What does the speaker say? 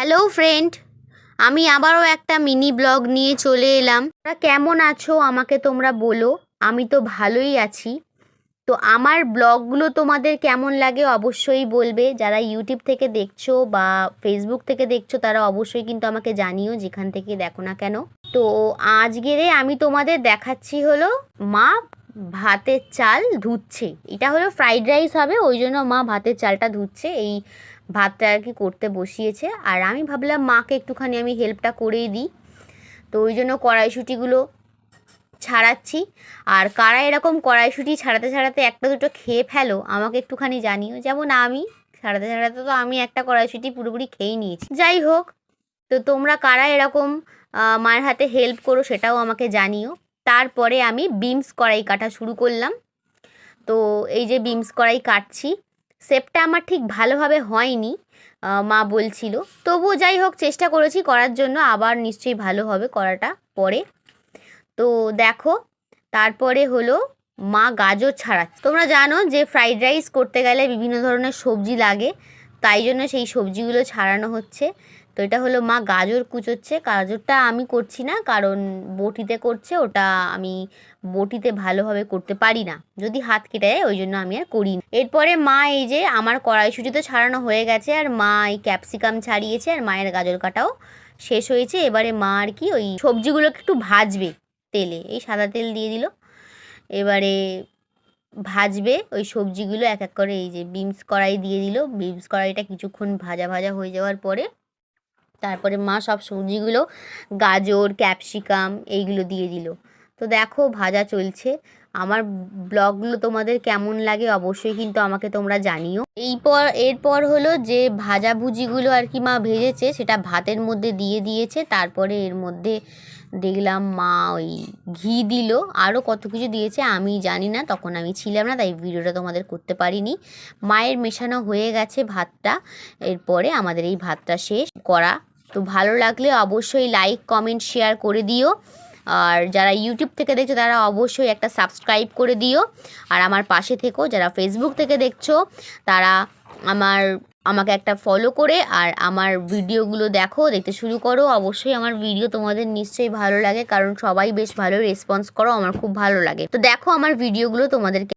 Hello friend আমি আবারও একটা মিনি ব্লগ নিয়ে চলে এলাম। তোমরা কেমন আছো? আমাকে তোমরা বলো। আমি তো ভালোই আছি। তো আমার ব্লগগুলো তোমাদের কেমন লাগে অবশ্যই বলবে। যারা ইউটিউব থেকে দেখছ বা ফেসবুক থেকে দেখছ, তারা অবশ্যই কিন্তু আমাকে জানিও যেখান থেকে দেখো না কেন। তো আজকেরে আমি তোমাদের দেখাচ্ছি হলো মা ভাতের চাল ধুচ্ছে। এটা হলো ফ্রাইড রাইস হবে, ওই জন্য মা ভাতের চালটা ধুচ্ছে। এই ভাতটা আর কি করতে বসিয়েছে। আর আমি ভাবলাম, মাকে একটুখানি আমি হেল্পটা করেই দিই। তো ওই জন্য কড়াইশুটিগুলো ছাড়াচ্ছি। আর কারা এরকম কড়াইশুটি ছাড়াতে ছাড়াতে একটা দুটো খেয়ে ফেলো, আমাকে একটুখানি জানিও। যেমন আমি, ছাড়াতে ছাড়াতে তো আমি একটা কড়াইশুটি পুরোপুরি খেয়েই নিয়েছি। যাই হোক, তো তোমরা কারা এরকম মায়ের হাতে হেল্প করো সেটাও আমাকে জানিও। তারপরে আমি বিমস কড়াই কাটা শুরু করলাম। তো এই যে বিমস কড়াই কাটছি শেপটা আমার ঠিক ভালোভাবে হয়নি মা বলছিল। তবুও যাই হোক, চেষ্টা করেছি করার জন্য, আবার নিশ্চয়ই ভালো হবে করাটা পরে। তো দেখো, তারপরে হলো মা গাজর ছাড়া। তোমরা জানো যে ফ্রাইড রাইস করতে গেলে বিভিন্ন ধরনের সবজি লাগে। তাই জন্য সেই সবজিগুলো ছাড়ানো হচ্ছে। তো এটা হলো মা গাজর কুচোচ্ছে। গাজরটা আমি করছি না, কারণ বটিতে করছে, ওটা আমি বটিতে ভালোভাবে করতে পারি না। যদি হাত কেটে যায়, ওই জন্য আমি আর করি এরপরে মা এই যে আমার কড়াইশুটি তো ছাড়ানো হয়ে গেছে, আর মা এই ক্যাপসিকাম ছাড়িয়েছে, আর মায়ের গাজর কাটাও শেষ হয়েছে। এবারে মা আর কি ওই সবজিগুলোকে একটু ভাজবে তেলে। এই সাদা তেল দিয়ে দিল। এবারে ভাজবে, ওই সবজিগুলো এক এক করে এই যে বিমস কড়াই দিয়ে দিল। বিমস কড়াইটা কিছুক্ষণ ভাজা ভাজা হয়ে যাওয়ার পরে তারপরে মা সব সবজিগুলো গাজর, ক্যাপসিকাম এইগুলো দিয়ে দিল। তো দেখো ভাজা চলছে। আমার ব্লগগুলো তোমাদের কেমন লাগে অবশ্যই কিন্তু আমাকে তোমরা জানিও। এই পর এরপর হলো যে ভাজা ভুজিগুলো আর কি মা ভেজেছে, সেটা ভাতের মধ্যে দিয়ে দিয়েছে, তারপরে এর মধ্যে দেখলাম মা ওই ঘি দিল আরও কত কিছু দিয়েছে আমি জানি না, তখন আমি ছিলাম না, তাই ভিডিওটা তোমাদের করতে পারিনি। মায়ের মেশানো হয়ে গেছে ভাতটা, এরপরে আমাদের এই ভাতটা শেষ করা। তো ভালো লাগলে অবশ্যই লাইক কমেন্ট শেয়ার করে দিও। আর যারা ইউটিউব থেকে দেখছ, তারা অবশ্যই একটা সাবস্ক্রাইব করে দিও। আর আমার পাশে থেকো, যারা ফেসবুক থেকে দেখছ, তারা আমার, আমাকে একটা ফলো করে, আর আমার ভিডিওগুলো দেখো, দেখতে শুরু করো। অবশ্যই আমার ভিডিও তোমাদের নিশ্চয়ই ভালো লাগে, কারণ সবাই বেশ ভালো রেসপন্স করো, আমার খুব ভালো লাগে। তো দেখো আমার ভিডিওগুলো তোমাদেরকে